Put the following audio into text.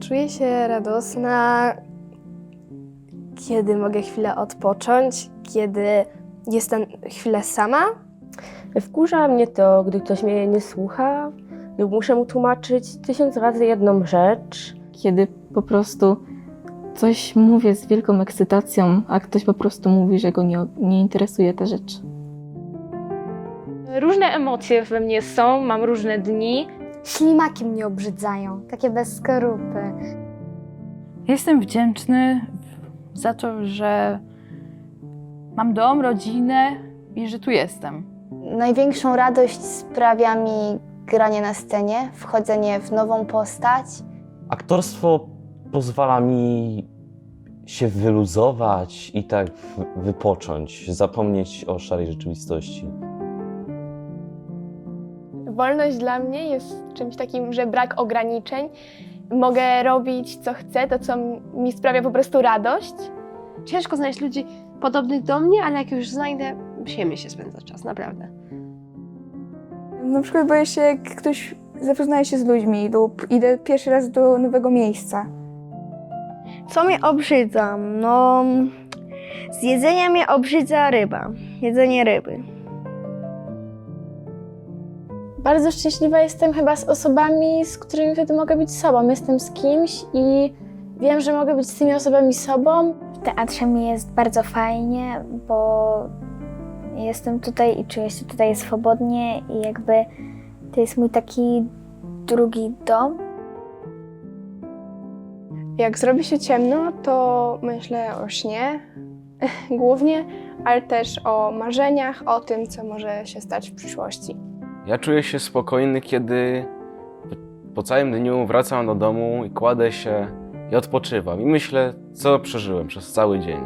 Czuję się radosna, kiedy mogę chwilę odpocząć, kiedy jestem chwilę sama. Wkurza mnie to, gdy ktoś mnie nie słucha, lub muszę mu tłumaczyć tysiąc razy jedną rzecz. kiedy po prostu coś mówię z wielką ekscytacją, a ktoś po prostu mówi, że go nie, nie interesuje ta rzecz. Różne emocje we mnie są, mam różne dni. Ślimaki mnie obrzydzają, takie bez skorupy. Jestem wdzięczny za to, że mam dom, rodzinę i że tu jestem. Największą radość sprawia mi granie na scenie, wchodzenie w nową postać. Aktorstwo pozwala mi się wyluzować i tak wypocząć, zapomnieć o szarej rzeczywistości. Wolność dla mnie jest czymś takim, że brak ograniczeń. Mogę robić co chcę, to co mi sprawia po prostu radość. Ciężko znaleźć ludzi podobnych do mnie, ale jak już znajdę, przyjemnie się spędza czas, naprawdę. Na przykład boję się, jak ktoś zapoznaje się z ludźmi lub idę pierwszy raz do nowego miejsca. Co mnie obrzydza? No, z jedzenia mnie obrzydza ryba. Jedzenie ryby. Bardzo szczęśliwa jestem chyba z osobami, z którymi wtedy mogę być sobą. Jestem z kimś i wiem, że mogę być z tymi osobami sobą. W teatrze mi jest bardzo fajnie, bo jestem tutaj i czuję się tutaj swobodnie i jakby to jest mój taki drugi dom. Jak zrobi się ciemno, to myślę o śnie głównie, ale też o marzeniach, o tym, co może się stać w przyszłości. Ja czuję się spokojny, kiedy po całym dniu wracam do domu i kładę się i odpoczywam. I myślę, co przeżyłem przez cały dzień.